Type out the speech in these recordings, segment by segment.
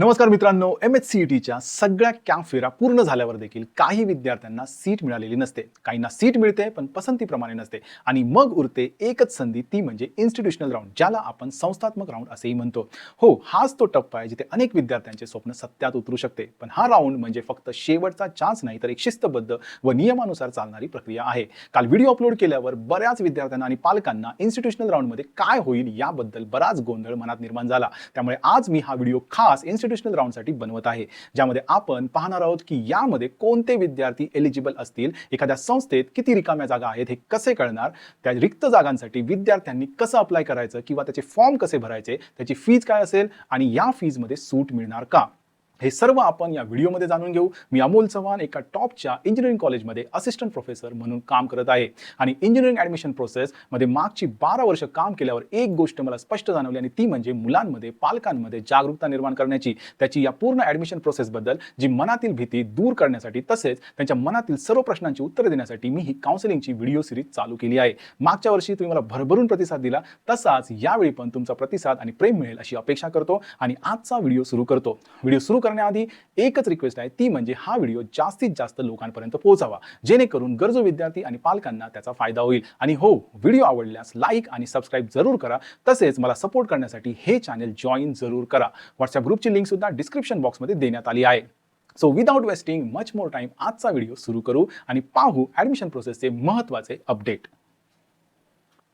नमस्कार मित्रांनो M H C टीच्या सगळ्या कॅम्प फेऱ्या पूर्ण झाल्यावर देखील काही विद्यार्थ्यांना सीट मिळालेली नसते. काहींना सीट मिळते पण पसंतीप्रमाणे नसते. आणि मग उरते एकच संधी ती म्हणजे इन्स्टिट्यूशनल राऊंड ज्याला आपण संस्थात्मक राऊंड असेही म्हणतो. हो हाच तो टप्पा आहे जिथे अनेक विद्यार्थ्यांचे स्वप्न सत्यात उतरू शकते. पण हा राऊंड म्हणजे फक्त शेवटचा चान्स नाही तर एक शिस्तबद्ध व नियमानुसार चालणारी प्रक्रिया आहे. काल व्हिडिओ अपलोड केल्यावर बऱ्याच विद्यार्थ्यांना आणि पालकांना इन्स्टिट्यूशनल राऊंडमध्ये काय होईल याबद्दल बराच गोंधळ मनात निर्माण झाला. त्यामुळे आज मी हा व्हिडिओ खास इन्स्टिट्यूशनल राऊंडसाठी बनवत आहे ज्यामध्ये आपण पाहणार आहोत की यामध्ये कोणते विद्यार्थी एलिजिबल असतील एखाद्या संस्थेत किती रिकाम्या जागा आहेत हे कसे कळणार त्या रिक्त जागांसाठी विद्यार्थ्यांनी कसं अप्लाय करायचं किंवा त्याचे फॉर्म कसे भरायचे त्याची फीज काय असेल आणि या फीजमध्ये सूट मिळणार का? हे सर्व आपण या व्हिडिओमध्ये जाणून घेऊ. मी अमोल चव्हाण एका टॉपच्या इंजिनिअरिंग कॉलेजमध्ये असिस्टंट प्रोफेसर म्हणून काम करत आहे. आणि इंजिनिअरिंग ॲडमिशन प्रोसेसमध्ये मागची बारा वर्ष काम केल्यावर एक गोष्ट मला स्पष्ट जाणवली आणि ती म्हणजे मुलांमध्ये पालकांमध्ये जागरूकता निर्माण करण्याची. त्याची या पूर्ण ॲडमिशन प्रोसेसबद्दल जी मनातील भीती दूर करण्यासाठी तसेच त्यांच्या मनातील सर्व प्रश्नांची उत्तरे देण्यासाठी मी ही काउन्सिलिंगची व्हिडिओ सिरीज चालू केली आहे. मागच्या वर्षी तुम्ही मला भरभरून प्रतिसाद दिला. तसाच यावेळी पण तुमचा प्रतिसाद आणि प्रेम मिळेल अशी अपेक्षा करतो आणि आजचा व्हिडिओ सुरू करतो. व्हिडिओ सुरू करण्याआधी एकच रिक्वेस्ट आहे. ती म्हणजे हा व्हिडिओ जास्तीत जास्त लोकांपर्यंत पोहोचावा. जेणेकरून गरजू विद्यार्थी आणि पालकांना त्याचा फायदा होईल. आणि हो व्हिडिओ आवडल्यास लाईक आणि सबस्क्राईब जरूर करा. तसेच मला सपोर्ट करण्यासाठी हे चॅनल जॉईन जरूर करा. व्हॉट्सअप ग्रुपची लिंक सुद्धा डिस्क्रिप्शन बॉक्समध्ये देण्यात आली आहे. So without wasting much more time आजचा व्हिडिओ सुरू करू आणि पाहू ॲडमिशन प्रोसेसचे महत्त्वाचे अपडेट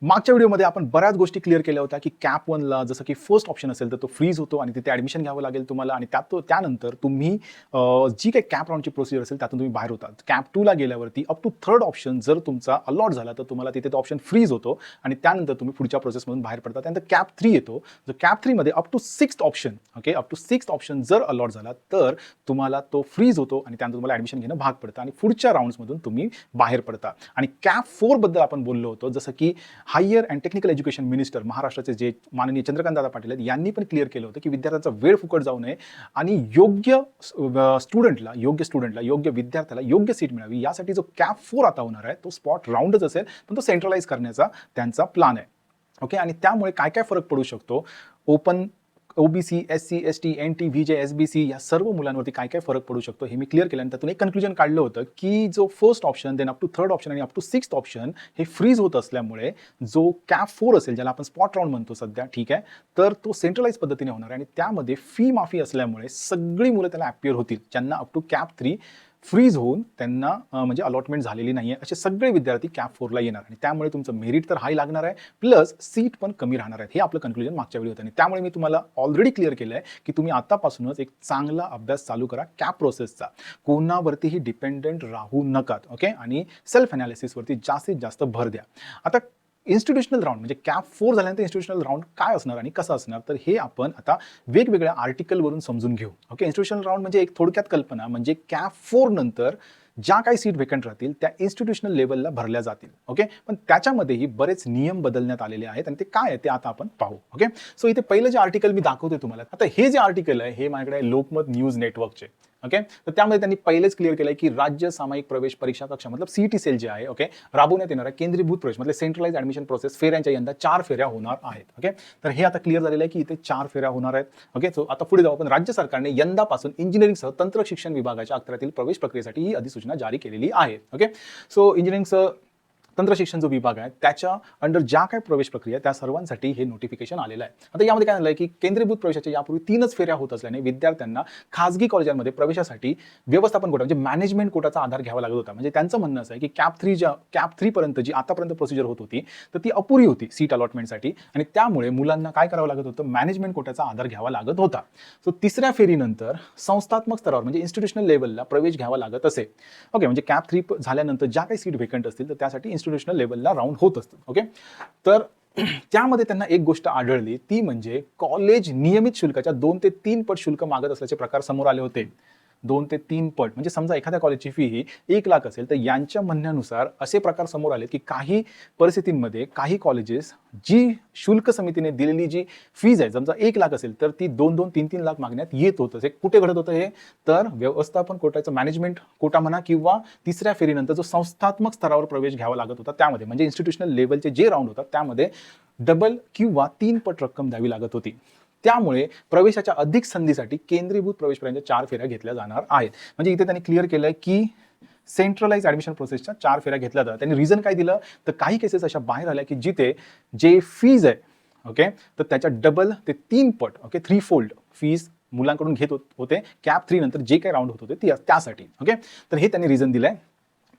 मागच्या व्हिडिओमध्ये आपण बऱ्याच गोष्टी क्लिअर केल्या होत्या की कॅप वनला जसं की फर्स्ट ऑप्शन असेल तर तो फ्रीज होतो आणि तिथे ॲडमिशन घ्यावं लागेल तुम्हाला आणि त्यात तो त्यानंतर तुम्ही जी काही कॅप राऊंडची प्रोसिजर असेल त्यातून तुम्ही बाहेर होतात. कॅप टूला गेल्यावरती अप टू थर्ड ऑप्शन जर तुमचा अलॉट झाला तर तुम्हाला तिथे तो ऑप्शन फ्रीज होतो आणि त्यानंतर तुम्ही पुढच्या प्रोसेसमधून बाहेर पडता त्यानंतर कॅप थ्री येतो. जर CAP थ्रीमध्ये up to six option okay up to six option जर अलॉट झाला तर तुम्हाला तो फ्रीज होतो आणि त्यानंतर तुम्हाला ॲडमिशन घेणं भाग पडतं आणि पुढच्या राऊंड्समधून तुम्ही बाहेर पडता. आणि कॅप फोरबद्दल आपण बोललो होतो जसं की higher and technical education minister महाराष्ट्राचे जे माननीय चंद्रकांतदादा पाटील आहेत यांनी पण क्लिअर केलं होतं की विद्यार्थ्यांचा वेळ फुकट जाऊ नये आणि योग्य स्टुडंटला योग्य स्टुडंटला योग्य विद्यार्थ्याला योग्य सीट मिळावी यासाठी जो कॅप फोर आता होणार आहे तो स्पॉट राऊंडच असेल पण तो सेंट्रलाइज करण्याचा त्यांचा प्लान आहे. ओके आणि त्यामुळे काय काय फरक पडू शकतो? Open OBC S C S T N T V J S B C या सर्व मुलांवरती काय काय फरक पडू शकतो हे मी क्लिअर केलं. आणि त्यातून एक कन्क्लुजन काढलं होतं की जो first option then up to third option आणि अप टू सिक्स्थ ऑप्शन हे फ्रीज होत असल्यामुळे जो कॅप फोर असेल ज्याला आपण स्पॉट राऊंड म्हणतो सध्या ठीक आहे तर तो सेंट्रलाइज पद्धतीने होणार आहे. आणि त्यामध्ये फी माफी असल्यामुळे सगळी मुलं त्याला ॲपियर होतील ज्यांना up to CAP three freeze होऊन त्यांना म्हणजे अलॉटमेंट झालेली नाही आहे असे सगळे विद्यार्थी कॅप फोरला येणार. आणि त्यामुळे तुमचं मेरिट तर हाय लागणार आहे प्लस सीट पण कमी राहणार आहेत हे आपलं कन्क्लुजन मागच्या वेळी होतं. आणि त्यामुळे मी तुम्हाला ऑलरेडी क्लिअर केलं आहे की तुम्ही आतापासूनच एक चांगला अभ्यास चालू करा कॅप प्रोसेसचा कोणावरतीही डिपेंडंट राहू नकात ओके आणि सेल्फ अनालिसिसवरती जास्तीत जास्त भर द्या. आता इन्स्टिट्यूशनल राऊंड म्हणजे कॅप फोर झाल्यानंतर इन्स्टिट्यूशनल राऊंड काय असणार आणि कसं असणार? तर हे आपण आता वेगवेगळ्या आर्टिकलवरून समजून घेऊ. ओके इन्स्टिट्यूशनल राऊंड म्हणजे एक थोडक्यात कल्पना म्हणजे कॅप फोर नंतर ज्या काही सीट व्हेकंट राहतील त्या इन्स्टिट्यूशनल लेवलला भरल्या जातील. ओके पण त्याच्यामध्येही बरेच नियम बदलण्यात आलेले आहेत आणि ते काय आहे ते आता आपण पाहू. ओके सो इथे पहिलं जे आर्टिकल मी दाखवते तुम्हाला आता हे जे आर्टिकल आहे हे माझ्याकडे लोकमत न्यूज नेटवर्कचे. ओके तर त्यामध्ये त्यांनी पहिलेच क्लिअर केलं आहे की राज्य सामायिक प्रवेश परीक्षा कक्षा मतलब सीईटी सेल जे आहे ओके राबवण्यात येणार आहे केंद्रीभूत प्रवेश म्हणजे सेंट्रलाइज ॲडमिशन प्रोसेस फेऱ्यांच्या यंदा चार फेऱ्या होणार आहेत ओके तर हे आता क्लिअर झालेलं आहे की इथे चार फेऱ्या होणार आहेत ओके सो आता पुढे जाऊ आपण. राज्य सरकारने यंदापासून इंजिनिअरिंगसह तंत्र शिक्षण विभागाच्या अखत्यातील प्रवेश प्रक्रियेसाठी ही अधिसूचना जारी केलेली आहे ओके सो इंजिनिअरिंगचं तंत्र शिक्षण जो विभाग आहे त्याच्या अंडर ज्या काही प्रवेश प्रक्रिया त्या सर्वांसाठी हे नोटिफिकेशन आलेलं आहे. आता यामध्ये काय झालं आहे की केंद्रीभूत प्रवेशाच्या यापूर्वी तीनच फेऱ्या होत असल्याने विद्यार्थ्यांना खाजगी कॉलेजांमध्ये प्रवेशासाठी व्यवस्थापन कोटा म्हणजे मॅनेजमेंट कोटाचा आधार घ्यावा लागत होता. म्हणजे त्यांचं म्हणणं असं आहे की कॅप थ्री ज्या कॅप थ्रीपर्यंत जी आतापर्यंत प्रोसिजर होत होती तर ती अपुरी होती सीट अलॉटमेंटसाठी आणि त्यामुळे मुलांना काय करावं लागत होतं? मॅनेजमेंट कोटाचा आधार घ्यावा लागत होता. सो तिसऱ्या फेरीनंतर संस्थात्मक स्तरावर म्हणजे इन्स्टिट्यूशनल लेवलला प्रवेश घ्यावा लागत असे. ओके म्हणजे कॅप थ्री झाल्यानंतर ज्या काही सीट व्हेकंट असतील तर त्यासाठी इन्स्टिट्यूशनल लेवलला राऊंड होत असतं ओके तर त्यामध्ये त्यांना एक गोष्ट आढळली ती म्हणजे कॉलेज नियमित शुल्काच्या दोन ते तीन पट शुल्क मागत असल्याचे प्रकार समोर आले होते. दोन ते तीन पट म्हणजे समजा एखाद्या कॉलेजची फी ही एक लाख असेल तर यांच्या म्हणण्यानुसार असे प्रकार समोर आले की काही परिस्थितींमध्ये काही कॉलेजेस जी शुल्क समितीने दिलेली जी फीज आहे समजा एक लाख असेल तर ती दोन दोन तीन तीन लाख मागण्यात येत होतं. हे कुठे घडत होतं हे? तर व्यवस्थापन कोटाचं मॅनेजमेंट कोटा म्हणा किंवा तिसऱ्या फेरीनंतर जो संस्थात्मक स्तरावर प्रवेश घ्यावा लागत होता त्यामध्ये म्हणजे इन्स्टिट्यूशनल लेवलचे जे राऊंड होतात त्यामध्ये डबल किंवा तीन पट रक्कम द्यावी लागत होती. त्यामुळे प्रवेशाच्या अधिक संधीसाठी केंद्रीभूत प्रवेशपर्यंत चार फेऱ्या घेतल्या जाणार आहेत. म्हणजे इथे त्यांनी क्लिअर केलं आहे की सेंट्रलाइज ॲडमिशन प्रोसेसच्या चार फेऱ्या घेतल्या जातात. त्यांनी रिझन काय दिलं? तर काही केसेस अशा बाहेर आल्या की जिथे जे फीज आहे ओके तर त्याच्या डबल ते तीन पट ओके थ्री फोल्ड फीज मुलांकडून घेत होते कॅप थ्री नंतर जे काही राऊंड होत होते ती त्यासाठी ओके तर हे त्यांनी रिझन आहे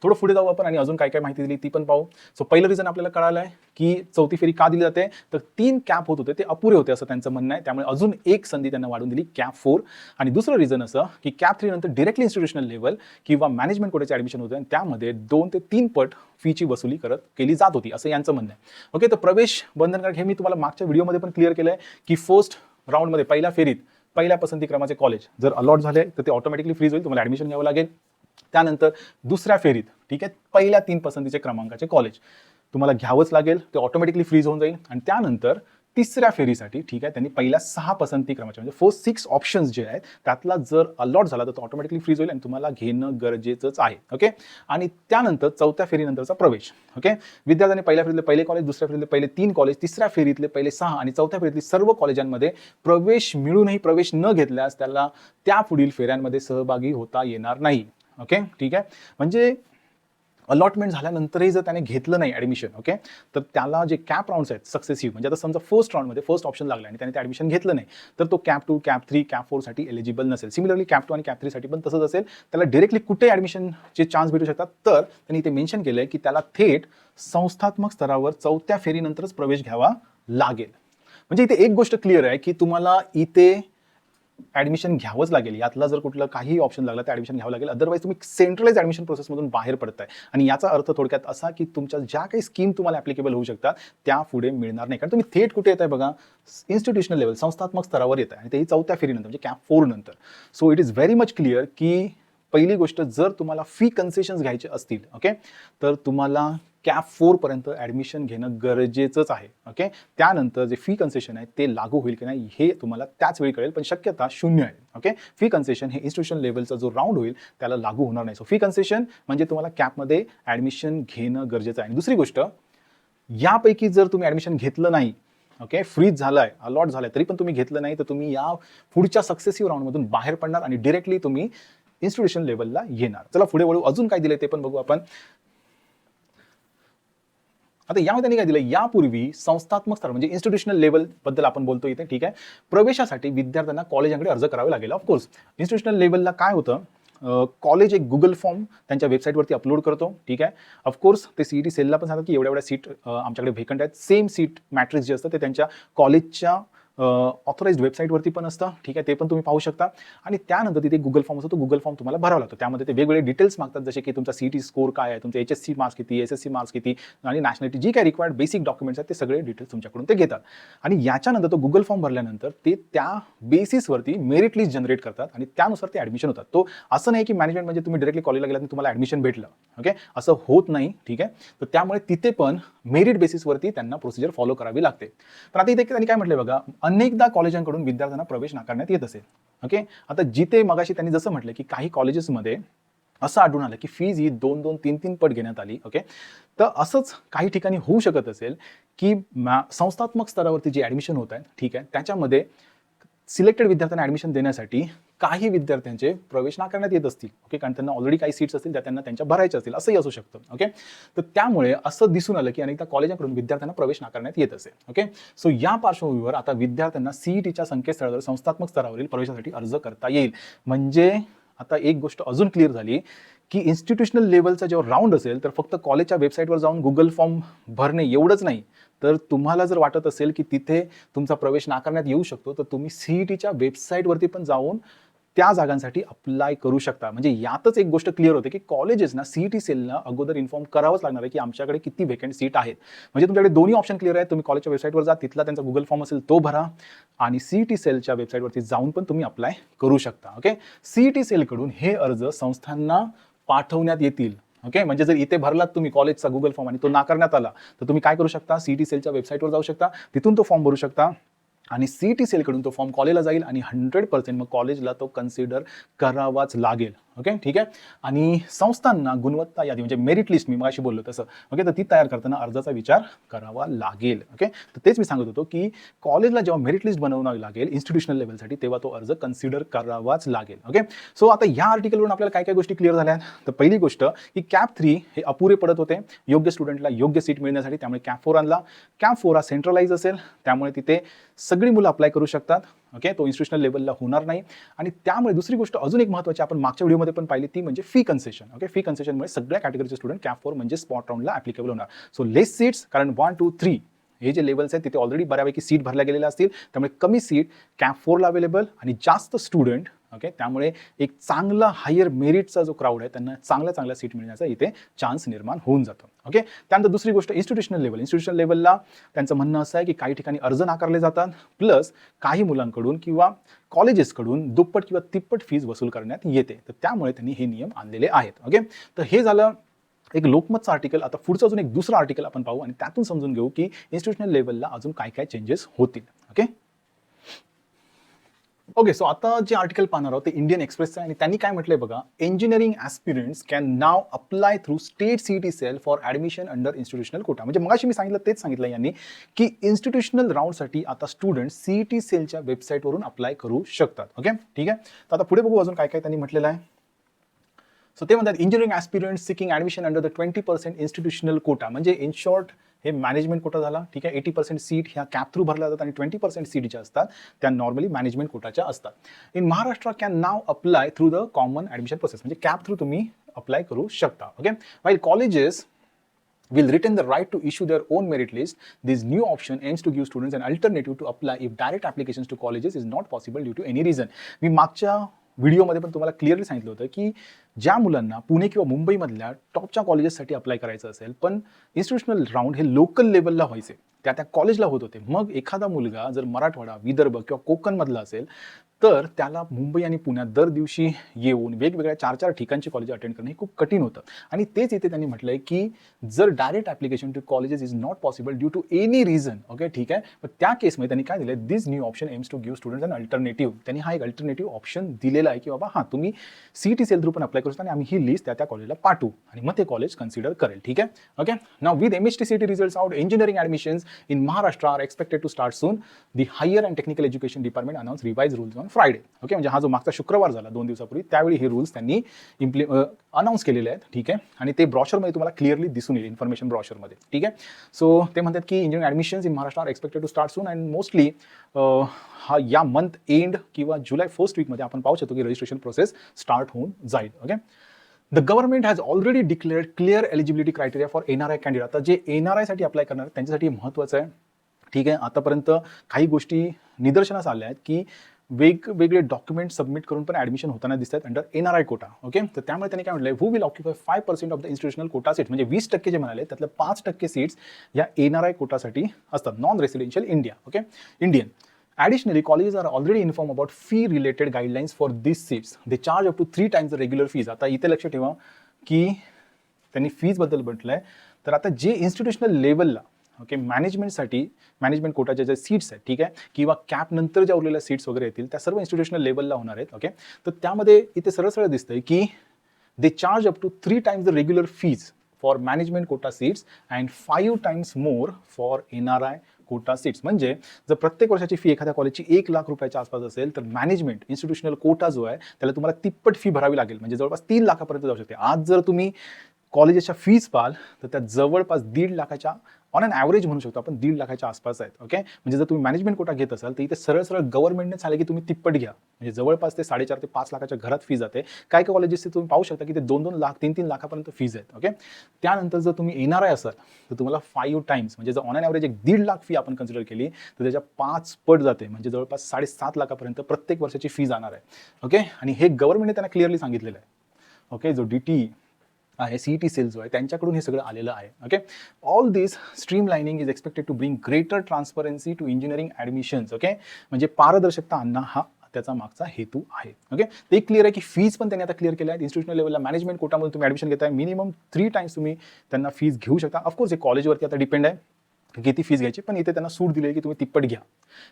थोडं पुढे जाऊ आपण आणि अजून काय काय माहिती दिली ती पण पाहू. सो पहिलं रिझन आपल्याला कळालं आहे की चौथी फेरी का दिली जाते? तर तीन कॅप होत होते ते अपुरे होते असं त्यांचं म्हणणं आहे. त्यामुळे अजून एक संधी त्यांना वाढून दिली कॅप फोर आणि दुसरं रिझन असं की कॅप थ्री नंतर डिरेक्टली इन्स्टिट्यूशनल लेवल किंवा मॅनेजमेंट कोटेचे ॲडमिशन होते. आणि त्यामध्ये दोन ते तीन पट फीची वसुली करत केली जात होती असं यांचं म्हणणं आहे. ओके तर प्रवेश बंधनकारक हे मी तुम्हाला मागच्या व्हिडिओमध्ये पण क्लिअर केलं आहे की फर्स्ट राऊंडमध्ये पहिल्या फेरीत पहिल्या पसंती क्रमाचे कॉलेज जर अलॉट झाले तर ते ऑटोमॅटिकली फ्रीज होईल तुम्हाला ॲडमिशन घ्यावं लागेल. त्यानंतर दुसऱ्या फेरीत ठीक आहे पहिल्या तीन पसंतीचे क्रमांकाचे कॉलेज तुम्हाला घ्यावंच लागेल ते ऑटोमॅटिकली फ्रीज होऊन जाईल. आणि त्यानंतर तिसऱ्या फेरीसाठी ठीक आहे त्यांनी पहिल्या सहा पसंती क्रमाचे म्हणजे फोर सिक्स ऑप्शन्स जे आहेत त्यातला जर अलॉट झाला तर तो ऑटोमॅटिकली फ्रीज होईल आणि तुम्हाला घेणं गरजेचंच आहे ओके आणि त्यानंतर चौथ्या फेरीनंतरचा प्रवेश ओके विद्यार्थ्यांनी पहिल्या फेरीतले पहिले कॉलेज दुसऱ्या फेरीतले पहिले तीन कॉलेज तिसऱ्या फेरीतले पहिले सहा आणि चौथ्या फेरीतली सर्व कॉलेजांमध्ये प्रवेश मिळूनही प्रवेश न घेतल्यास त्याला त्या पुढील फेऱ्यांमध्ये सहभागी होता येणार नाही. ओके? ठीक आहे? म्हणजे अलॉटमेंट झाल्यानंतरही जर त्याने घेतलं नाही ॲडमिशन ओके? तर त्याला जे कॅप राऊंड्स आहेत सक्सेसिव्ह म्हणजे आता समजा फर्स्ट राऊंडमध्ये फर्स्ट ऑप्शन लागला आणि त्याने ते ॲडमिशन घेतलं नाही तर तो CAP two CAP three CAP फोरसाठी eligible नसेल. सिमिलरली कॅप टू आणि कॅप थ्रीसाठी पण तसंच असेल. त्याला डिरेक्टली कुठे ॲडमिशनचे चान्स भेटू शकतात? तर त्यांनी इथे मेन्शन केलं आहे की त्याला थेट संस्थात्मक स्तरावर चौथ्या फेरीनंतरच प्रवेश घ्यावा लागेल. म्हणजे इथे एक गोष्ट क्लिअर आहे की तुम्हाला इथे ॲडमिशन घ्यावंच लागेल. यातला जर कुठलं काही ऑप्शन लागला तर ॲडमिशन घ्यावं लागेल. अदरवाईज तुम्ही सेंट्रलाइज ॲडमिशन प्रोसेसमधून बाहेर पडताय. आणि याचा अर्थ थोडक्यात असा की तुमच्या ज्या काही स्कीम तुम्हाला ॲप्लिकेबल होऊ शकतात त्या पुढे मिळणार नाही. कारण तुम्ही थेट कुठे येत आहे बघा? इन्स्टिट्यूशनल लेवल संस्थात्मक स्तरावर येत आहे आणि तेही चौथ्या फेरीनंतर म्हणजे कॅप फोर नंतर. So it is very much clear की पहिली गोष्ट जर तुम्हाला फी कन्सेशन्स घ्यायचे असतील ओके तर तुम्हाला कॅप फोरपर्यंत ॲडमिशन घेणं गरजेचंच आहे ओके त्यानंतर जे फी कन्सेशन आहे ते लागू होईल की नाही हे तुम्हाला त्याच वेळी कळेल पण शक्यता शून्य आहे ओके फी कन्सेशन हे इन्स्टिट्यूशन लेवलचा जो राऊंड होईल त्याला लागू होणार नाही. सो फी कन्सेशन म्हणजे तुम्हाला कॅपमध्ये ॲडमिशन घेणं गरजेचं आहे. आणि दुसरी गोष्ट यापैकी जर तुम्ही ॲडमिशन घेतलं नाही ओके फ्रीज झालं आहे अलॉट झालं आहे तरी पण तुम्ही घेतलं नाही तर तुम्ही या पुढच्या सक्सेसिव्ह राऊंडमधून बाहेर पडणार आणि डिरेक्टली तुम्ही इन्स्टिट्यूशन लेवलला येणार. चला पुढे वळू. अजून काय दिले ते पण बघू आपण. आता यामध्ये त्यांनी काय दिलं? यापूर्वी संस्थात्मक स्तर म्हणजे इन्स्टिट्यूशनल लेवलबद्दल आपण बोलतो इथे ठीक आहे? प्रवेशासाठी विद्यार्थ्यांना कॉलेजांकडे अर्ज करावे लागेल ऑफकोर्स इन्स्टिट्यूशनल लेवलला काय होतं? कॉलेज एक गुगल फॉर्म त्यांच्या वेबसाईटवरती अपलोड करतो ठीक आहे? ऑफकोर्स ते सी ई टी सेलला पण सांगतात की एवढ्या एवढ्या सीट आमच्याकडे व्हेकंट आहेत. सेम सीट मॅट्रिक्स जे असतं ते त्यांच्या कॉलेजच्या ऑथराईज वेबसाईटवरती पण असतं. ठीक आहे ते पण तुम्ही पाहू शकता. आणि त्यानंतर तिथे गुगल फॉर्म असतो तो गुगल फॉर्म तुम्हाला भरावा लागतो. त्यामध्ये ते वेगवेगळे डिटेल्स मागतात जसे की तुमचा सी टी स्कोर काय आहे तुमचं एच एस सी मार्क्स किती एस एस सी मार्क्स किती आणि नॅशनॅलिटी जी काय रिक्वायर्ड बेसिक डॉक्युमेंट्स आहेत ते सगळे डिटेल्स तुमच्याकडून ते घेतात. आणि याच्यानंतर तो गुगल फॉर्म भरल्यानंतर ते त्या बेसिसवरती मेरिट लिस्ट जनरेट करतात आणि त्यानुसार ते ॲडमिशन होतात. तो असं नाही की मॅनेजमेंट म्हणजे तुम्ही डिरेक्टली कॉलेजला गेला आणि तुम्हाला ॲडमिशन भेटलं. ओके असं होत नाही. ठीक आहे? तर त्यामुळे तिथे पण मेरिट बेसिसवरती त्यांना प्रोसिजर फॉलो करावी लागते. पण आता इथे त्यांनी काय म्हटलं बघा? अनेकदा कॉलेजांकडून विद्यार्थ्यांना प्रवेश नाकारण्यात येत असेल. ओके आता जिथे मगाशी त्यांनी जसं म्हटलं की काही कॉलेजेसमध्ये असं आढळून आलं की फीज ही दोन दोन तीन तीन पट घेण्यात आली. ओके तर असंच काही ठिकाणी होऊ शकत असेल की मॅ संस्थात्मक स्तरावरती जी ॲडमिशन होत आहे ठीक आहे त्याच्यामध्ये सिलेक्टेड विद्यार्थ्यांना ॲडमिशन देण्यासाठी काही विद्यार्थ्यांचे प्रवेश नाकारण्यात येत असतील ओके कारण त्यांना ऑलरेडी काही सीट्स असतील त्या त्यांना त्यांच्या भरायच्या असतील असंही असू शकतं ओके तर त्यामुळे असं दिसून आलं की अनेकदा कॉलेजाकडून विद्यार्थ्यांना प्रवेश नाकारण्यात येत असेल ओके सो या पार्श्वभूमीवर आता विद्यार्थ्यांना सीईटीच्या संकेतस्थळावर संस्थात्मक स्तरावरील प्रवेशासाठी अर्ज करता येईल. म्हणजे आता एक गोष्ट अजून क्लिअर झाली की इन्स्टिट्यूशनल लेवलचा जेव्हा राऊंड असेल तर फक्त कॉलेजच्या वेबसाईटवर जाऊन गुगल फॉर्म भरणे एवढंच नाही. तर तुम्हाला जर वाटत असेल की तिथे तुमचा प्रवेश नाकारण्यात येऊ शकतो तर तुम्ही सी ई टीच्या वेबसाईटवरती पण जाऊन त्या जागांसाठी अप्लाय करू शकता. म्हणजे यातच एक गोष्ट क्लिअर होते की कॉलेजेसना सी ई टी अगोदर इन्फॉर्म करावंच लागणार आहे की आमच्याकडे किती व्हेकंट सीट आहेत. म्हणजे तुमच्याकडे दोन्ही ऑप्शन क्लिअर आहेत. तुम्ही कॉलेजच्या वेबसाईटवर जा तिथला त्यांचा गुगल फॉर्म असेल तो भरा आणि सी ई टी सेलच्या वेबसाईटवरती जाऊन पण तुम्ही अप्लाय करू शकता. ओके सी ई टी सेलकडून हे अर्ज संस्थांना पाठवण्यात येतील. ओके म्हणजे जर इथे भरलात तुम्ही कॉलेजचा गुगल फॉर्म आणि तो नाकारण्यात आला तर तुम्ही काय करू शकता? सी टी सेलच्या वेबसाईटवर जाऊ शकता. तिथून तो फॉर्म भरू शकता. आणि सी टी सी एलकडून तो फॉर्म कॉलेजला जाईल आणि हंड्रेड पर्सेंट मग कॉलेजला तो कन्सिडर करावाच लागेल. ओके ठीक आहे? आणि संस्थांना गुणवत्ता यादी म्हणजे मेरिट लिस्ट मी मगाशी बोललो तसं. ओके तर ती तयार करताना अर्जाचा विचार करावा लागेल. ओके तर तेच मी सांगत होतो की कॉलेजला जेव्हा मेरिट लिस्ट बनवणावी लागेल इन्स्टिट्यूशनल लेवलसाठी तेव्हा तो अर्ज कन्सिडर करावाच लागेल. ओके सो आता या आर्टिकलवरून आपल्याला काय काय गोष्टी क्लिअर झाल्या? आहेत तर पहिली गोष्ट की कॅप थ्री हे अपुरे पडत होते. योग्य स्टुडंटला योग्य सीट मिळण्यासाठी त्यामुळे कॅप फोर आणला. कॅप फोर हा सेंट्रलाइज असेल. त्यामुळे तिथे सगळी मुलं अप्लाय करू शकतात. ओके तो इन्स्टिट्यूशनल लेवलला होणार नाही. आणि त्यामुळे दुसरी गोष्ट अजून एक महत्त्वाची आपण मागच्या व्हिडिओमध्ये पण पाहिली ती म्हणजे फी कन्सेशन ओके फी कन्सेशनमुळे सगळ्या कॅटेगरीचे स्टुडंट कॅप फोर म्हणजे स्पॉट राऊंडला ॲप्लिकेबल होणार. सो लेस सीट्स कारण वन टू थ्री हे जे लेवल्स आहेत तिथे ऑलरेडी बऱ्यापैकी सीट भरल्या गेलेल्या असतील. त्यामुळे कमी सीट कॅप फोरला अवेलेबल आणि जास्त स्टुडंट ओके त्यामुळे एक चांगला हायर मेरिटचा जो क्राऊड आहे त्यांना चांगल्या चांगल्या सीट मिळण्याचा इथे चान्स निर्माण होऊन जातो. ओके त्यानंतर दुसरी गोष्ट इन्स्टिट्यूशनल लेवल इन्स्टिट्यूशनल लेवलला त्यांचं म्हणणं असं आहे की काही ठिकाणी अर्ज नाकारले जातात प्लस काही मुलांकडून किंवा कॉलेजेसकडून दुप्पट किंवा तिप्पट फीज वसूल करण्यात येते. तर त्यामुळे त्यांनी हे नियम आणलेले आहेत. ओके तर हे झालं एक लोकमतचा आर्टिकल आता पुढचं अजून एक दुसरं आर्टिकल आपण पाहू आणि त्यातून समजून घेऊ की इन्स्टिट्यूशनल लेवलला अजून काय काय चेंजेस होतील. ओके ओके सो आता जे आर्टिकल पाहणार आहोत ते इंडियन एक्सप्रेसचं आहे आणि त्यांनी काय म्हटलंय बघा engineering aspirants can now apply through state C T cell for admission under institutional quota म्हणजे मगाशी मी सांगितलं तेच सांगितलं यांनी की इन्स्टिट्यूशनल राऊंडसाठी आता स्टुडंट सी टी सेलच्या वेबसाईटवरून अप्लाय करू शकतात. ओके ठीक आहे? तर आता पुढे बघू अजून काय काय त्यांनी म्हटलेलं आहे. सो ते म्हणतात engineering aspirant seeking admission under the twenty percent institutional quota म्हणजे इन शॉर्ट हे मॅनेजमेंट कोटा झाला ठीक आहे एटी पर्सेंट सीट ह्या कॅप थ्रू भरल्या जातात आणि ट्वेंटी पर्सेंट सीट ज्या असतात त्या नॉर्मली मॅनेजमेंट कोटाच्या असतात in Maharashtra can now apply through the common admission process म्हणजे कॅप थ्रू तुम्ही अप्लाय करू शकता okay while colleges will retain the right to issue their own merit list. This new option aims to give students an alternative to apply if direct applications to colleges is not possible due to any reason. मी मागच्या व्हिडिओमध्ये पण तुम्हाला clearly सांगितलं होतं की ज्या मुलांना पुणे किंवा मुंबईमधल्या टॉपच्या कॉलेजेससाठी अप्लाय करायचं असेल पण इन्स्टिट्यूशनल राऊंड हे लोकल लेवलला व्हायचे. त्या त्या कॉलेजला होत होते. मग एखादा मुलगा जर मराठवाडा विदर्भ किंवा कोकणमधला असेल तर त्याला मुंबई आणि पुण्यात दर दिवशी येऊन वेगवेगळ्या चार चार ठिकाणची कॉलेज अटेंड करणं हे खूप कठीण होतं. आणि तेच इथे त्यांनी म्हटलं आहे की जर direct application to colleges is not possible due to any reason okay ठीक आहे? पण त्या केसमध्ये त्यांनी काय दिलं this new option aims to give student an alternative त्यांनी हा एक अल्टरनेटिव्ह ऑप्शन दिलेला आहे की बाबा हां तुम्ही सी टी सेल थ्रू पण अप्लाय करू शकता आणि आम्ही ही लिस्ट त्या त्या कॉलेजला पाठवू. आणि मग ते कॉलेज कन्सिडर करेल. ठीक आहे? Okay now with M H T C T result out engineering admissions in Maharashtra are expected to start soon the higher and technical education department announce revise rules on Friday okay म्हणजे हा जो मागचा शुक्रवार झाला दोन दिवसापूर्वी त्यावेळी हे रूल्स त्यांनी इम्प्लि अनाऊन्स केलेले आहेत. ठीक आहे? आणि ते ब्रॉशरमध्ये तुम्हाला क्लिअरली दिसून येईल इन्फॉर्मेशन ब्रॉशरमध्ये ठीक आहे? सो ते म्हणतात की engineering admissions in Maharashtra are expected to start soon and mostly हा या मंथ एंड किंवा जुलै फर्स्ट वीकमध्ये आपण पाहू शकतो की रजिस्ट्रेशन प्रोसेस स्टार्ट होऊन जाईल. Okay the government has already declared clear eligibility criteria for N R I candidate आता जे एन आर आयसाठी अप्लाय करणार त्यांच्यासाठी महत्त्वाचं आहे. ठीक आहे? आतापर्यंत काही गोष्टी निदर्शनास आल्या आहेत की वेगवेगळे डॉक्युमेंट सबमिट करून पण ॲडमिशन होताना दिसत आहेत under N R I quota okay तर त्यामुळे त्यांनी काय म्हटलं who will occupy five percent of the institutional quota seat म्हणजे वीस टक्के जे म्हणाले त्यातल्या पाच टक्के सीट्स या एन आर आय कोटासाठी असतात. Non residential India okay Indian Additionally, colleges are already informed about fee related guidelines for these seats. They charge up to three times the regular fees. आता इथे लक्ष ठेवा की त्यांनी फीजबद्दल म्हटलं आहे तर आता जे इन्स्टिट्यूशनल लेवलला ओके मॅनेजमेंटसाठी मॅनेजमेंट कोटाच्या ज्या सीट्स आहेत ठीक आहे किंवा कॅप नंतर ज्या उरलेल्या सीट्स वगैरे येतील त्या सर्व इन्स्टिट्यूशनल लेवलला होणार आहेत ओके तर त्यामध्ये इथे सरळ सरळ दिसतंय की they charge up to three times the regular fees for management quota seats and five times more for N R I quota seats म्हणजे जर प्रत्येक वर्षाची फी एखाद्या कॉलेजची एक लाख रुपयाच्या आसपास असेल तर मॅनेजमेंट इन्स्टिट्यूशनल कोटा जो आहे त्याला तुम्हाला तिप्पट फी भरावी लागेल. म्हणजे जवळपास तीन लाखापर्यंत जाऊ शकते. आज जर तुम्ही कॉलेजेसच्या फीज पाहाल तर त्या जवळपास दीड लाखाच्या ऑन अन ॲव्हरेज म्हणू शकतो आपण दीड लाखाच्या आसपास आहेत ओके म्हणजे जर तुम्ही मॅनेजमेंट कोटा घेत असाल तर इथे सरळ सरळ गव्हर्नमेंटने झालं की तुम्ही तिप्पट घ्या. म्हणजे जवळपास ते साडेचार ते पाच लाखाच्या घरात फीज जाते. काय काय कॉलेजेस तुम्ही पाहू शकता की ते दोन दोन लाख तीन तीन लाखापर्यंत फीज आहेत ओके त्यानंतर जर तुम्ही येणार आहे असाल तर तुम्हाला फाईव्ह टाइम्स म्हणजे जर ऑन अन ॲव्हरेज एक दीड लाख फी आपण कन्सिडर केली तर त्याच्या पाच पट जाते. म्हणजे जवळपास साडेसात लाखापर्यंत प्रत्येक वर्षाची फी जाणार आहे ओके आणि हे गव्हर्नमेंटने त्यांना क्लिअरली सांगितलेलं आहे ओके जो डी टी आहे सी टी सेल जो आहे त्यांच्याकडून हे सगळं आलेलं आहे. Okay all this streamlining is expected to bring greater transparency to engineering admissions okay म्हणजे पारदर्शकता आणणं हा त्याचा मागचा हेतू आहे. ओके ते क्लिअर आहे की फीज पण त्यांनी आता क्लिअर केल्या आहेत. इन्स्टिट्यूशनल लेवलला मॅनेजमेंट कोटामध्ये तुम्ही ॲडमिशन घेताय. मिनिमम थ्री टाइम्स तुम्ही त्यांना फीज घेऊ शकता. ऑफकोर्स हे कॉलेजवरती आता डिपेंड आहे किती फीज घ्यायची पण इथे त्यांना सूट दिली आहे की तुम्ही तिप्पट घ्या.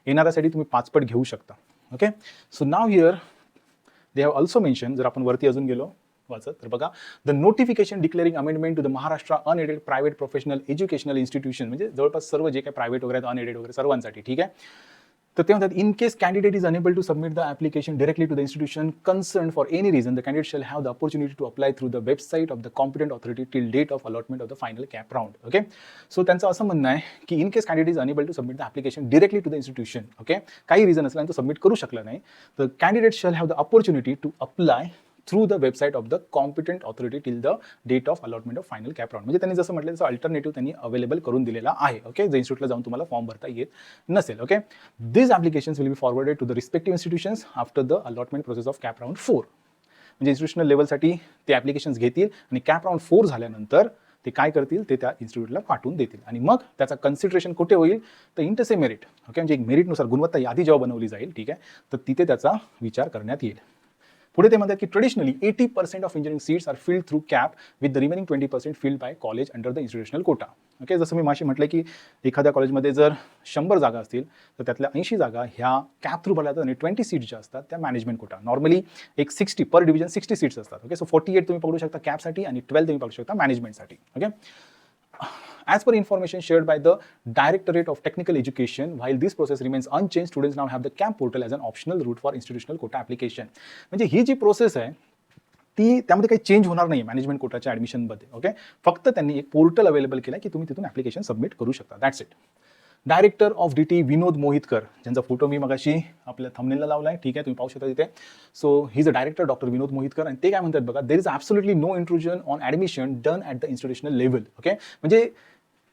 येणाऱ्यासाठी तुम्ही पाचपट घेऊ शकता. Okay so now here they have also mention जर आपण वरती अजून गेलो बघा the notification declaring amendment to the Maharashtra unaided private professional educational institution म्हणजे जवळपास सर्व जे काही प्रायव्हेट वगैरे अनएडेड वगैरे, सर्वांसाठी, ठीक आहे? तर ते म्हणतात in case candidate is unable to submit the application directly to the institution concern for any reason the candidate shall have the opportunity to apply through the website of the competent authority till date of allotment of the final cap round okay so त्यांचं असं म्हणणं आहे की in case candidate is unable to submit the application directly to the institution okay काही reason असलं तो submit करू शकला नाही. तर candidate shall have the opportunity to apply through the website of the competent authority till the date of allotment of final cap round म्हणजे त्यांनी जसं म्हटलं तसं अल्टरनेटिव्ह त्यांनी अवेलेबल करून दिलेला आहे ओके जे इन्स्टिट्यूटला जाऊन तुम्हाला फॉर्म भरता येत नसेल okay this applications will be forwarded to the respective institutions after the allotment process of CAP round four म्हणजे इन्स्टिट्यूशनल लेवलसाठी ते ॲप्लिकेशन्स घेतील आणि कॅप राऊंड फोर झाल्यानंतर ते काय करतील? ते त्या इन्स्टिट्यूटला पाठवून देतील. आणि मग त्याचा कन्सिडरेशन कुठे होईल? तर इंटरसे मेरिट ओके म्हणजे एक मेरिटनुसार गुणवत्ता यादी जेव्हा बनवली जाईल ठीक आहे? तर तिथे त्याचा विचार करण्यात येईल. पुढे ते म्हणतात की traditionally eighty percent of engineering seats are filled through cap with the remaining twenty percent filled by college under the institutional quota okay जसं मी माशी म्हटलं की एखाद्या कॉलेजमध्ये जर शंभर जागा असतील तर त्यातल्या ऐंशी जागा ह्या कॅप थ्रू भरल्या जातात आणि ट्वेंटी सीट्स ज्या असतात त्या मॅनेजमेंट कोटा नॉर्मली एक sixty per division sixty seats असतात. ओके सो फोर्टी एट तुम्ही पकडू शकता कॅपसाठी आणि ट्वेल्व तुम्ही पकडू शकता मॅनेजमेंटसाठी okay As per information shared by the Directorate of Technical Education, while this process remains unchanged, students now have the CAMP portal as an optional route for institutional quota application. म्हणजे ही जी process आहे ती त्यामध्ये काही change होणार नाही management कोटाच्या ॲडमिशनमध्ये okay फक्त त्यांनी एक पोर्टल अवेलेबल केलं की तुम्ही तिथून ॲप्लिकेशन सबमिट करू शकता. That's it director of D T Vinod Mohitkar ज्यांचा फोटो मी मगाशी आपल्या थंबनेलला लावला आहे ठीक आहे? तुम्ही पाहू शकता तिथे. So he is a director doctor Vinod Mohitkar आणि ते काय म्हणतात बघा there is absolutely no intrusion on admission done at the institutional level okay म्हणजे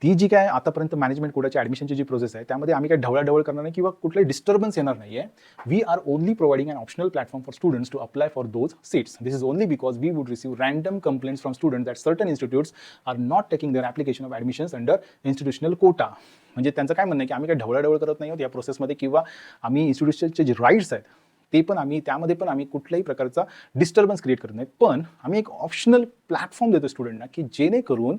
ती जी काय आतापर्यंत मॅनेजमेंट कोडाची ॲडमिशनची जी प्रोसेस आहे त्यामध्ये आम्ही काही ढवळाढवळ करणार नाही किंवा कुठलाही डिस्टर्बन्स येणार नाही आहे we are only providing an optional platform for students to apply for those seats this is only because we would receive random complaints from student that certain institutes are not taking their application of admissions under institutional quota म्हणजे त्यांचं काय म्हणणं आहे की आम्ही काही ढवळाढवळ करत नाही आहोत या प्रोसेसमध्ये किंवा आम्ही इन्स्टिट्यूशनचे जे राईट्स आहेत ते पण आम्ही त्यामध्ये पण आम्ही कुठल्याही प्रकारचा डिस्टर्बन्स क्रिएट करत नाही पण आम्ही एक ऑप्शनल प्लॅटफॉर्म देतो स्टुडंटना की जेणेकरून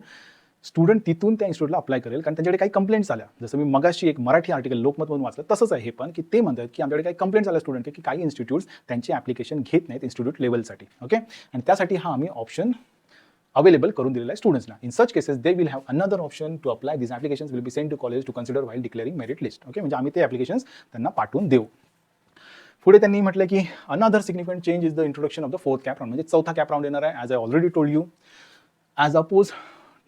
स्टुडंट तिथून त्या इन्स्टिट्यूटला अप्लाय करेल. कारण त्यांच्याकडे काही कंप्लेंट्स आल्या. जसं मी मगाशी एक मराठी आर्टिकल लोकमतमधून वाचलं तसंच आहे हे पण की ते म्हणतात की आमच्याकडे काही कंप्लेंट्स आल्या स्टुडंट की काही इन्स्टिट्यूट्स त्यांचे ॲप्लिकेशन घेत नाहीत इन्स्टिट्यूट लेवलसाठी ओके आणि त्यासाठी हा आम्ही ऑप्शन अवेलेबल करून दिलेला आहे स्टुडंट्सना in such cases they will have another option to apply this application will be send to college to consider while declaring merit list okay म्हणजे आम्ही ते ॲप्लिकेशन्स त्यांना पाठवून देऊ. पुढे त्यांनी म्हटलं की another significant change is the introduction of the fourth cap round म्हणजे चौथा कॅप राऊंड येणार आहे as I already told you as oppose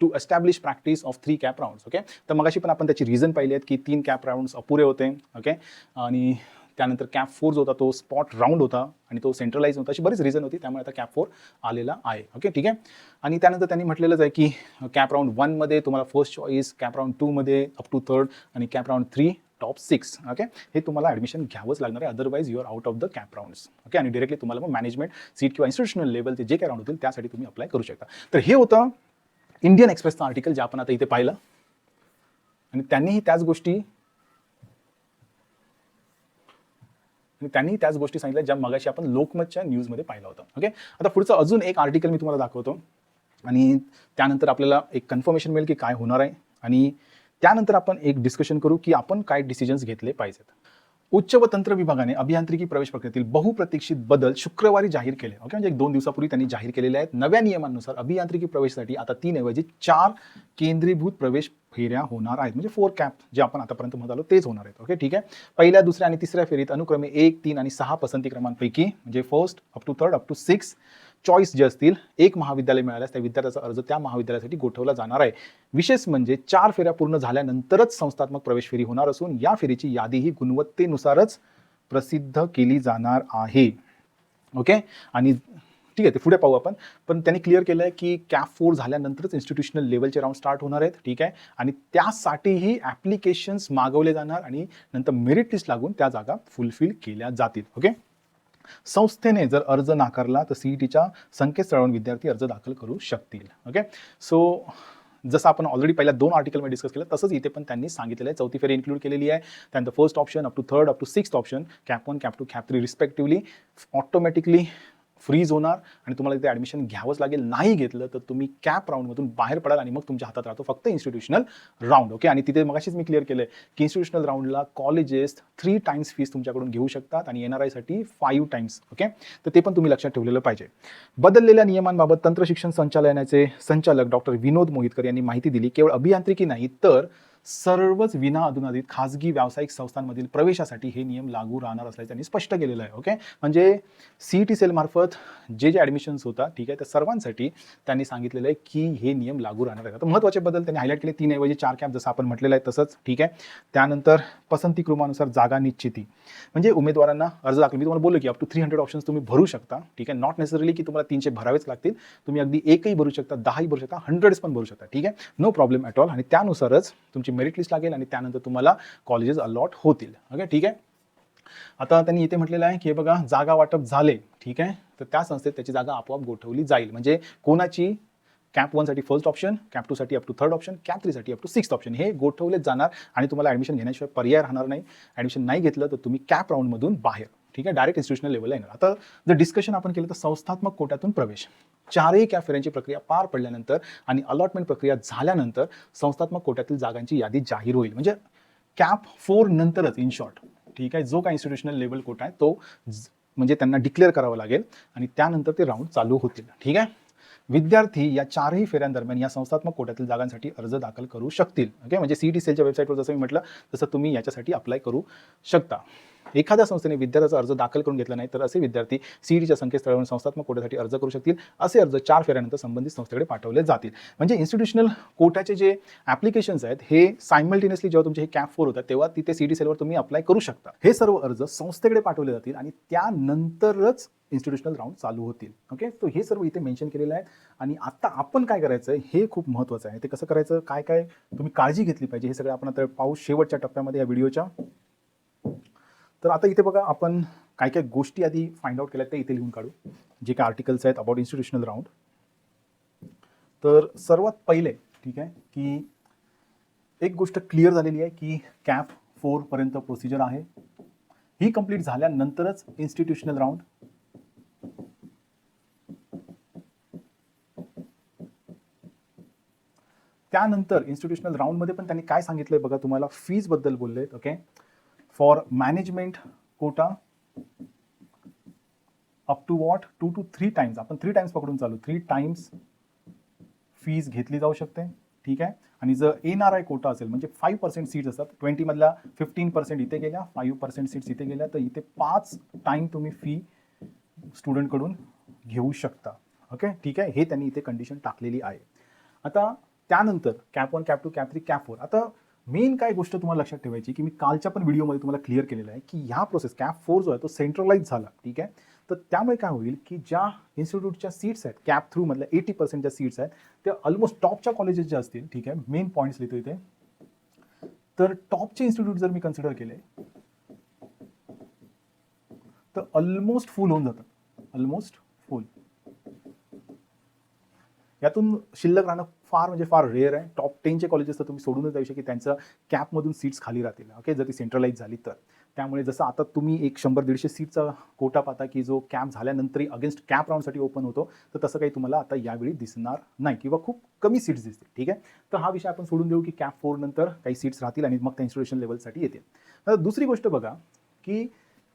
to establish practice of three cap rounds okay तर मगाशी पण आपण त्याची रिझन पाहिली आहेत की तीन कॅप राऊंड्स अपुरे होते ओके आणि त्यानंतर कॅप फोर जो होता तो स्पॉट राऊंड होता आणि तो सेंट्रलाइज होता अशी बरीच रिझन होती त्यामुळे आता कॅप फोर आलेला आहे ओके ठीक आहे? आणि त्यानंतर त्यांनी म्हटलेलंच आहे की कॅप राऊंड वनमध्ये तुम्हाला फर्स्ट चॉईस कॅप राऊंड टूमध्ये अप टू थर्ड आणि cap round three top six okay हे तुम्हाला ॲडमिशन घ्यावंच लागणार आहे otherwise your out of the cap rounds okay आणि डिरेक्टली तुम्हाला मग मॅनेजमेंट सीट किंवा इन्स्टिट्यूशनल लेवलचे जे काय राऊंड होतील त्यासाठी तुम्ही अप्लाय करू शकता. तर हे होतं इंडियन एक्सप्रेसचं आर्टिकल जे आपण आता इथे पाहिलं आणि त्यांनीही त्याच गोष्टी आणि त्यांनी त्याच गोष्टी सांगितल्या ज्या मगाशी आपण लोकमतच्या न्यूजमध्ये पाहिलं होतं. ओके आता पुढचं अजून एक आर्टिकल मी तुम्हाला दाखवतो आणि त्यानंतर आपल्याला एक कन्फर्मेशन मिळेल की काय होणार आहे आणि त्यानंतर आपण एक डिस्कशन करू की आपण काय डिसिजन्स घेतले पाहिजेत. उच्च व तंत्र विभागाने अभियांत्रिकी प्रवेश प्रक्रियेतील बहुप्रतीक्षित बदल शुक्रवारी जाहीर केले. ओके? म्हणजे एक दोन दिवसापूर्वी त्यांनी जाहीर केलेले आहेत. नव्या नियमानुसार अभियांत्रिकी प्रवेशासाठी आता तीन ऐवजी चार केंद्रीभूत प्रवेश फेऱ्या होणार आहेत. म्हणजे फोर कॅप जे आपण आतापर्यंत म्हणत आलो तेच होणार आहेत. ओके? ठीक आहे? पहिल्या दुसऱ्या आणि तिसऱ्या फेरीत अनुक्रमे एक तीन आणि सहा पसंती क्रमांपैकी म्हणजे first up to third up to six choice जे असतील एक महाविद्यालय मिळाल्यास त्या विद्यार्थ्याचा अर्ज त्या महाविद्यालयासाठी गोठवला जाणार आहे. विशेष म्हणजे चार फेऱ्या पूर्ण झाल्यानंतरच संस्थात्मक प्रवेश फेरी होणार असून या फेरीची यादी ही गुणवत्तेनुसारच प्रसिद्ध केली जाणार आहे. ओके? आणि ठीक आहे ते पुढे पाहू आपण. पण त्यांनी क्लिअर केलं आहे की कॅप फोर झाल्यानंतरच इन्स्टिट्यूशनल लेवलचे राऊंड स्टार्ट होणार आहेत. ठीक आहे? आणि त्यासाठीही ॲप्लिकेशन्स मागवले जाणार आणि नंतर मेरिट लिस्ट लागून त्या जागा फुलफिल केल्या जातील. ओके? संस्थेने जर अर्ज नाकारला तर सीईटीच्या संकेतस्थळावरून विद्यार्थी अर्ज दाखल करू शकतील. ओके सो जसं आपण ऑलरेडी पहिल्या दोन आर्टिकलमध्ये डिस्कस केलं तसंच इथे पण त्यांनी सांगितलेलं आहे. चौथी फेरी इन्क्लूड केलेली आहे. त्यानंतर first option up to third up to six option cap one cap two cap three respectively automatically freeze होणार आणि तुम्हाला तिथे ॲडमिशन घ्यावंच लागेल. नाही घेतलं तर तुम्ही कॅप राऊंडमधून बाहेर पडाल आणि मग तुमच्या हातात राहतो फक्त इन्स्टिट्यूशनल राऊंड ओके आणि तिथे मगाशीच मी क्लिअर केलं की इन्स्टिट्यूशनल राऊंडला कॉलेजेस थ्री टाइम्स फीस तुमच्याकडून घेऊ शकतात आणि एन आर आयसाठी फाईव्ह टाइम्स ओके तर ते पण तुम्ही लक्षात ठेवलेलं पाहिजे. बदललेल्या नियमांबाबत तंत्र शिक्षण संचालनाचे संचालक डॉक्टर विनोद मोहितकर यांनी माहिती दिली. केवळ अभियांत्रिकी नाही तर सर्वच विना अधुनादित खाजगी व्यावसायिक संस्थांमधील प्रवेशासाठी हे नियम लागू राहणार असल्याचं त्यांनी स्पष्ट केलेलं आहे ओके म्हणजे सी टी सेलमार्फत जे जे ॲडमिशन्स होतात ठीक आहे त्या सर्वांसाठी त्यांनी सांगितलेलं आहे की हे नियम लागू राहणार आहेत. तर महत्त्वाचे बदल त्यांनी हायलाईट केले तीन ऐवजी चार कॅम्प जसं आपण म्हटलेलं आहे तसंच ठीक आहे? त्यानंतर पसंतीक्रमानुसार जागा निश्चिती. म्हणजे उमेदवारांना अर्ज दाखल मी तुम्हाला बोललो की up to three hundred options तुम्ही भरू शकता ठीक आहे? नॉट नेसेसरली की तुम्हाला तीनशे भरावेच लागतील तुम्ही अगदी एकही भरू शकता दहाही भरू शकता हंड्रेड्स पण भरू शकता ठीक आहे? नो प्रॉब्लेम ॲट ऑल आणि त्यानुसारच तुमची मेरिट लिस्ट लागेल आणि त्यानंतर तुम्हाला कॉलेजेस अलॉट होतील. ओके ठीक आहे? आता त्यांनी इथे म्हटलेलं आहे की हे बघा जागा वाटप झाले ठीक आहे? तर त्या संस्थेत त्याची जागा आपोआप गोठवली जाईल. म्हणजे कोणाची? कॅम्प वनसाठी first option camp टूसाठी up to third option cap थ्रीसाठी up to sixth option हे गोठवलेच जाणार आणि तुम्हाला ॲडमिशन घेण्याशिवाय पर्याय राहणार नाही. ॲडमिशन नाही घेतलं तर तुम्ही कॅप राऊंडमधून बाहेर. ठीक आहे? डायरेक्ट इन्स्टिट्यूशनल लेवलला येणार आता जर डिस्कशन आपण केलं तर संस्थात्मक कोट्यातून प्रवेश. चारही कॅप फेऱ्यांची प्रक्रिया पार पडल्यानंतर आणि अलॉटमेंट प्रक्रिया झाल्यानंतर संस्थात्मक कोट्यातील जागांची यादी जाहीर होईल. म्हणजे कॅप फोर नंतरच इन शॉर्ट ठीक आहे? जो काय इन्स्टिट्यूशनल लेवल कोटा आहे तो म्हणजे त्यांना डिक्लेअर करावा लागेल आणि त्यानंतर ते राऊंड चालू होतील. ठीक आहे? विद्यार्थी या चारही फेऱ्यांदरम्यान या संस्थात्मक कोट्यातील जागांसाठी अर्ज दाखल करू शकतील. ओके म्हणजे सी टी सेलच्या वेबसाईटवर जसं मी म्हटलं तसं तुम्ही याच्यासाठी अप्लाय करू शकता. एखाद्या संस्थेने विद्यार्थ्याचा अर्ज दाखल करून घेतला नाही तर असे विद्यार्थी सीईटीच्या संकेतस्थळावरून संस्थात्मक कोट्यासाठी अर्ज करू शकतील. असे अर्ज चार फेऱ्यानंतर संबंधित संस्थेकडे पाठवले जातील. म्हणजे इन्स्टिट्यूशनल कोट्याचे जे ॲप्लिकेशन्स आहेत हे सायमल्टेनियसली जेव्हा तुमचे हे कॅप फोर होतात तेव्हा तिथे सी सेलवर तुम्ही अप्लाय करू शकता. हे सर्व अर्ज संस्थेकडे पाठवले जातील आणि त्यानंतरच इन्स्टिट्यूशनल राऊंड चालू होतील. ओके तो हे सर्व इथे मेन्शन केलेलं आहे. आणि आता आपण काय करायचं आहे हे खूप महत्त्वाचं आहे. ते कसं करायचं? काय काय? तुम्ही काळजी घेतली पाहिजे. हे सगळं आपण आता पाऊस शेवटच्या टप्प्यामध्ये या व्हिडिओच्या तर आता इथे बघा आपण काय काय गोष्टी आधी फाइंड आउट केल्या त्या इथे लिहून काढू. जे काय आर्टिकल्स आहेत अबाउट इन्स्टिट्युशनल राऊंड तर सर्वात पहिले ठीक आहे की एक गोष्ट क्लिअर झालेली आहे की कॅप फोरपर्यंत प्रोसिजर आहे. ही कंप्लीट झाल्यानंतरच इन्स्टिट्यूशनल राऊंड त्यानंतर इन्स्टिट्यूशनल राऊंडमध्ये पण त्यांनी काय सांगितलंय बघा तुम्हाला? फीजबद्दल बोलले okay for management quota up to what two two three times आपण थ्री टाइम्स पकडून चालू. थ्री टाइम्स फीज घेतली जाऊ शकते. ठीक आहे? आणि जर एन आर आय कोटा असेल म्हणजे फाईव्ह पर्सेंट सीट्स असतात ट्वेंटीमधल्या फिफ्टीन पर्सेंट इथे गेल्या फाईव्ह पर्सेंट सीट्स इथे गेल्या तर इथे पाच टाईम तुम्ही फी स्टुडंटकडून घेऊ शकता. ओके ठीक आहे? हे त्यांनी इथे कंडिशन टाकलेली आहे. आता त्यानंतर cap one cap two cap three cap four आता मेन काय गोष्ट तुम्हाला लक्षात ठेवायची की मी कालच्या पण व्हिडिओमध्ये तुम्हाला क्लिअर केलेलं आहे की ह्या प्रोसेस कॅप फोर जो आहे तो सेंट्रलाइज झाला ठीक आहे? तर त्यामुळे काय होईल की ज्या इन्स्टिट्यूटच्या सीट्स आहेत कॅप थ्रू मधल्या एटी पर्सेंट ज्या सीट्स आहेत त्या ऑलमोस्ट टॉपच्या कॉलेजेस ज्या असतील ठीक आहे? मेन पॉईंट्स लिहितो इथे. तर टॉपचे इन्स्टिट्यूट जर मी कन्सिडर केले तर ऑलमोस्ट फुल होऊन जातात ऑलमोस्ट फुल यातून शिल्लक राहणं फार म्हणजे फार रेअर आहे. टॉप टेनचे कॉलेजेस तर तुम्ही सोडूनच जाऊ शकता. की त्यांचं कॅपमधून सीट्स खाली राहतील. ओके जर ती सेंट्रलाइज झाली तर. त्यामुळे जसं आता तुम्ही एक शंभर दीडशे सीटचा कोटा पाहता की जो कॅप झाल्यानंतरही अगेन्स्ट कॅप राऊंडसाठी ओपन होतो तर तसं काही तुम्हाला आता यावेळी दिसणार नाही किंवा खूप कमी सीट्स दिसतील. ठीक आहे? तर हा विषय आपण सोडून देऊ की कॅप फोर नंतर काही सीट्स राहतील आणि मग त्या इन्स्टिट्यूशन लेवलसाठी येतील. तर दुसरी गोष्ट बघा की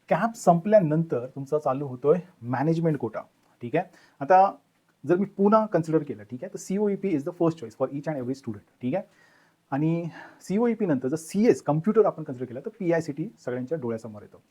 कॅप संपल्यानंतर तुमचा चालू होतोय मॅनेजमेंट कोटा ठीक आहे? आता जर मी पुन्हा कन्सिडर केलं ठीक आहे? तर C O E P is the first choice for each and every student ठीक आहे? आणि सी ओ ई पी नंतर जर सी एस कम्प्युटर आपण कन्सिडर केलं तर पी आय सी टी सगळ्यांच्या डोळ्यासमोर येतो.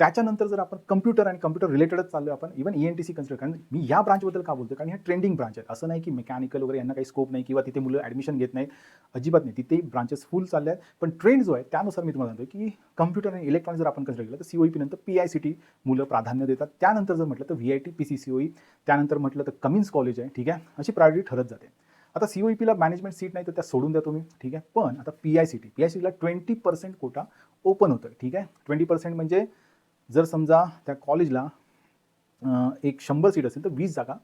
त्याच्यानंतर जर आपण कम्प्युटर आणि कम्प्युटर रिलेटेडच चाललो आपण even E N T C consider कारण मी या ब्रांचबद्दल का बोलतो कारण ह्या ट्रेंडिंग ब्रांच आहेत. असं नाही की मेकॅनिकल वगैरे यांना काही स्कोप नाही किंवा तिथे मुलं ॲडमिशन घेत नाहीत. अजिबात नाही. तिथे ब्रांचेस फुल चालले आहेत. पण ट्रेंड जो आहे त्यानुसार मी तुम्हाला सांगतो की कम्प्युटर आणि इलेक्ट्रॉनिक जर आपण कन्सिडर केलं तर सी ओ पी नंतर पी आय सी टी मुलं प्राधान्य देतात. त्यानंतर जर म्हटलं तर V I T P C C O E त्यानंतर म्हटलं तर कमिन्स कॉलेज आहे ठीक आहे? अशी प्रायोरिटी ठरत जाते. आता सी ओ पीला मॅनेजमेंट सीट नाही तर त्या सोडून द्या तुम्ही ठीक आहे? पण आता P I C T P I C टीला ट्वेंटी पर्सेंट कोटा ओपन होतं ठीक आहे? ट्वेंटी पर्सेंट म्हणजे जर समजा त्या कॉलेजला एक शंभर सीट असेल तर वीस जागा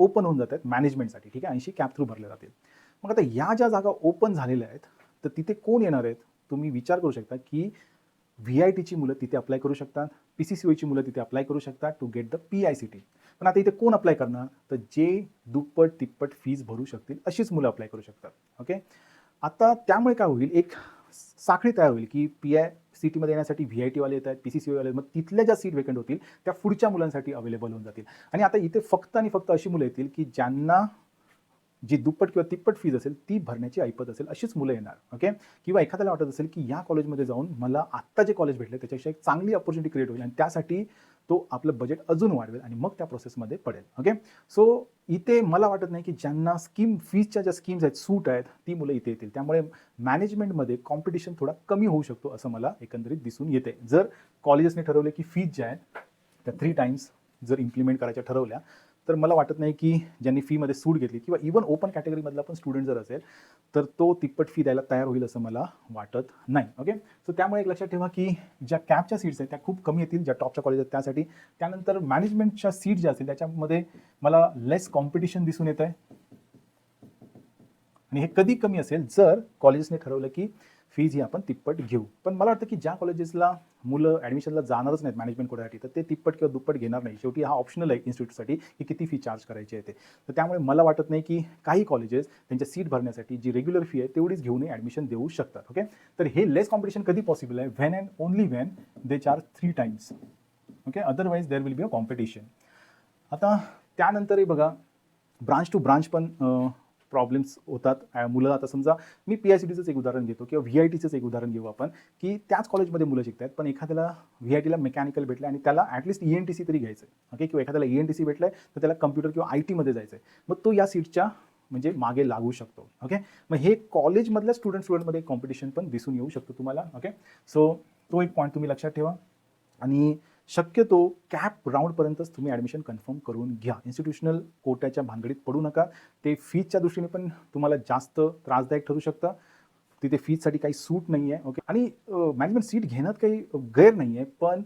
ओपन होऊन जातात मॅनेजमेंटसाठी ठीक आहे? ऐंशी कॅप थ्रू भरल्या जातील. मग आता या ज्या जागा ओपन झालेल्या आहेत तर तिथे कोण येणार आहेत? तुम्ही विचार करू शकता की व्ही आय टीची मुलं तिथे अप्लाय करू शकतात पी सी सी ओची मुलं तिथे अप्लाय करू शकतात to get the P I C T पण आता इथे कोण अप्लाय करणार? तर जे दुप्पट तिप्पट फीज भरू शकतील अशीच मुलं अप्लाय करू शकतात ओके आता त्यामुळे काय होईल? एक साखळी तयार होईल की पी आय सिटीमध्ये येण्यासाठी व्ही आय टीवाले येत आहेत पी सी सी वाले मग तिथल्या ज्या सीट वेकंट होतील त्या पुढच्या मुलांसाठी अवेलेबल होऊन जातील. आणि आता इथे फक्त आणि फक्त अशी मुलं येतील की ज्यांना जी दुप्पट किंवा तिप्पट फीज असेल ती भरण्याची ऐपत असेल अशीच मुलं येणार ओके किंवा एखाद्याला वाटत असेल की या कॉलेजमध्ये जाऊन मला आत्ता जे कॉलेज भेटलं त्याच्यापेक्षा एक चांगली ऑपॉर्च्युनिटी क्रिएट होईल. आणि त्यासाठी तो आपलं बजेट अजून वाढवेल आणि मग त्या प्रोसेसमध्ये पडेल. ओके सो इथे मला वाटत नाही की ज्यांना स्कीम फीजच्या ज्या स्कीम्स आहेत सूट आहेत ती मुलं इथे येतील. त्यामुळे मॅनेजमेंटमध्ये कॉम्पिटिशन थोडा कमी होऊ शकतो असं मला एकंदरीत दिसून येते. जर कॉलेजेसने ठरवले की फीज ज्या आहेत त्या थ्री टाइम्स जर इम्प्लिमेंट करायच्या ठरवल्या तर मला वाटत नाही की ज्यांनी फीमध्ये सूट घेतली किंवा इवन ओपन कॅटेगरीमधला पण स्टुडंट जर असेल तर तो तिप्पट फी द्यायला तयार होईल असं मला वाटत नाही. ओके सो त्यामुळे एक लक्षात ठेवा की ज्या कॅपच्या सीट्स आहेत त्या खूप कमी येतील ज्या टॉपच्या कॉलेज आहेत त्यासाठी. त्यानंतर मॅनेजमेंटच्या सीट ज्या असतील त्याच्यामध्ये मला लेस कॉम्पिटिशन दिसून येत आहे आणि हे कधी कमी असेल जर कॉलेजेसने ठरवलं की फीज ही आपण तिप्पट घेऊ. पण मला वाटतं की ज्या कॉलेजेसला मुलं ॲडमिशनला जाणारच नाहीत मॅनेजमेंट कोर्टासाठी तर ते तिप्पट किंवा दुप्पट घेणार नाही. शेवटी हा ऑप्शनल आहे इन्स्टिट्यूटसाठी की किती फी चार्ज करायची आहे ते. तर त्यामुळे मला वाटत नाही की काही कॉलेजेस त्यांच्या सीट भरण्यासाठी जी रेग्युलर फी आहे तेवढीच घेऊनही ॲडमिशन देऊ शकतात ओके तर हे लेस कॉम्पिटिशन कधी पॉसिबल आहे? When and only when they charge three times okay otherwise there will be a competition आता त्यानंतरही बघा ब्रांच टू ब्रांच पण प्रॉब्लेम्स होतात. मुलं आता समजा मी पी आय सी टीचंच एक उदाहरण घेतो किंवा व्ही आय टीचंच एक उदाहरण घेऊ आपण की त्याच कॉलेजमध्ये मुलं शिकतात पण एखाद्याला व्ही आय टीला मेकॅनिकल भेटलं आणि त्याला at least E N T C तरी घ्यायचं आहे ओके किंवा एखाद्याला ई एन टी सी भेटलं तर त्याला कम्प्युटर किंवा आय टीमध्ये जायचं आहे मग तो या सीटच्या म्हणजे मागे लागू शकतो. ओके मग हे कॉलेजमधल्या स्टुडंट स्टुडंटमध्ये कॉम्पिटिशन पण दिसून येऊ शकतो तुम्हाला. ओके सो तो एक पॉईंट तुम्ही लक्षात ठेवा. आणि शक्यतो कॅप राऊंडपर्यंतच तुम्ही ॲडमिशन कन्फर्म करून घ्या. इन्स्टिट्यूशनल कोट्याच्या भानगडीत पडू नका. ते फीजच्या दृष्टीने पण तुम्हाला जास्त त्रासदायक ठरू शकतं. तिथे फीजसाठी काही सूट नाही आहे ओके आणि मॅनेजमेंट सीट घेण्यात काही गैर नाही आहे पण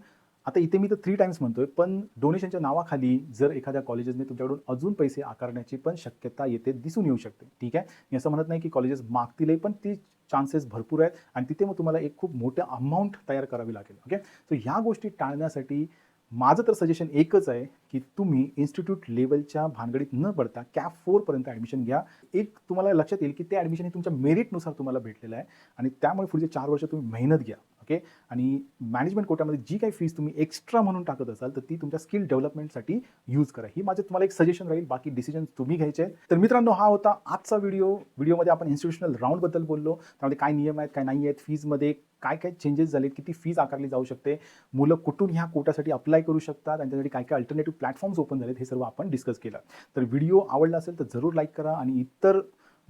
आता इथे मी तर थ्री टाइम्स म्हणतोय पण डोनेशनच्या नावाखाली जर एखाद्या कॉलेजेसने तुमच्याकडून अजून पैसे आकारण्याची पण शक्यता येते दिसून येऊ शकते. ठीक आहे? मी असं म्हणत नाही की कॉलेजेस मागतीलही पण ती चान्सेस भरपूर आहेत. आणि तिथे मग तुम्हाला एक खूप मोठं अमाऊंट तयार करावी लागेल. ओके सो ह्या गोष्टी टाळण्यासाठी माझं तर सजेशन एकच आहे की तुम्ही इन्स्टिट्यूट लेवलच्या भानगडीत न पडता कॅप फोरपर्यंत ॲडमिशन घ्या. एक तुम्हाला लक्षात येईल की ते ॲडमिशन हे तुमच्या मेरिटनुसार तुम्हाला भेटलेलं आहे. आणि त्यामुळे पुढचे चार वर्ष तुम्ही मेहनत घ्या. ओके? आणि मॅनेजमेंट कोट्यामध्ये जी काही फीस तुम्ही एक्स्ट्रा म्हणून टाकत असाल तर ती तुमच्या स्किल डेव्हलपमेंटसाठी यूज करा. ही माझं तुम्हाला एक सजेशन राहील बाकी डिसिजन तुम्ही घ्यायचे तर मित्रांनो हा होता आजचा व्हिडिओ व्हिडिओमध्ये आपण इन्स्टिट्यूशनल राऊंडबद्दल बोललो. त्यामध्ये काय नियम आहेत काय नाही आहेत फीजमध्ये काय काय चेंजेस झालेत किती फीज आकारली जाऊ शकते मुलं कुठून ह्या कोटासाठी अप्लाय करू शकतात आणि त्यासाठी काय काय अल्टरनेटिव्ह प्लॅटफॉर्म्स ओपन झालेत हे सर्व आपण डिस्कस केलं. तर व्हिडिओ आवडला असेल तर जरूर लाईक करा आणि इतर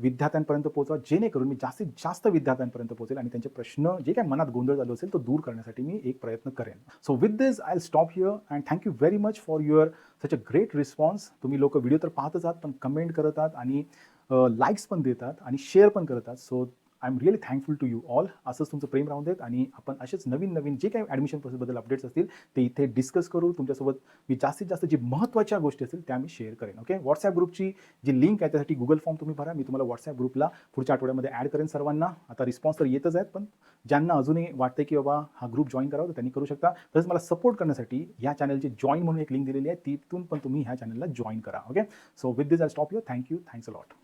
विद्यार्थ्यांपर्यंत पोहोचवा. जेणेकरून मी जास्तीत जास्त विद्यार्थ्यांपर्यंत पोहोचेल आणि त्यांचे प्रश्न जे काही मनात गोंधळ झालो असेल तो दूर करण्यासाठी मी एक प्रयत्न करेन. So with this I stop here and thank you very much for your such a great response तुम्ही लोक व्हिडिओ तर पाहतच आहात पण कमेंट करतात आणि लाईक्स पण देतात आणि शेअर पण करतात so I am really thankful to you all असंच तुमचं प्रेम राहून देत आणि आपण असेच नवीन नवीन जे काही ॲडमिशन प्रोसेसबद्दल अपडेट्स असतील ते इथे डिस्कस करू. तुमच्यासोबत मी जास्तीत जास्त जी महत्त्वाच्या गोष्टी असतील त्या मी शेअर करेन ओके व्हॉट्सॲप ग्रुपची जी लिंक आहे त्यासाठी गुगल फॉर्म तुम्ही भरा. मी तुम्हाला व्हॉट्सॲप ग्रुपला पुढच्या आठवड्यामध्ये ॲड करेन सर्वांना. आता रिस्पॉन्स तर येतच आहेत पण ज्यांना अजूनही वाटते की बाबा हा ग्रुप जॉईन करावा तर त्यांनी करू शकता. तसंच मला सपोर्ट करण्यासाठी ह्या चॅनलची जॉईन म्हणून एक लिंक दिलेली आहे तिथून पण तुम्ही ह्या चॅनलला जॉईन करा okay so with this I stop you thank you thanks a lot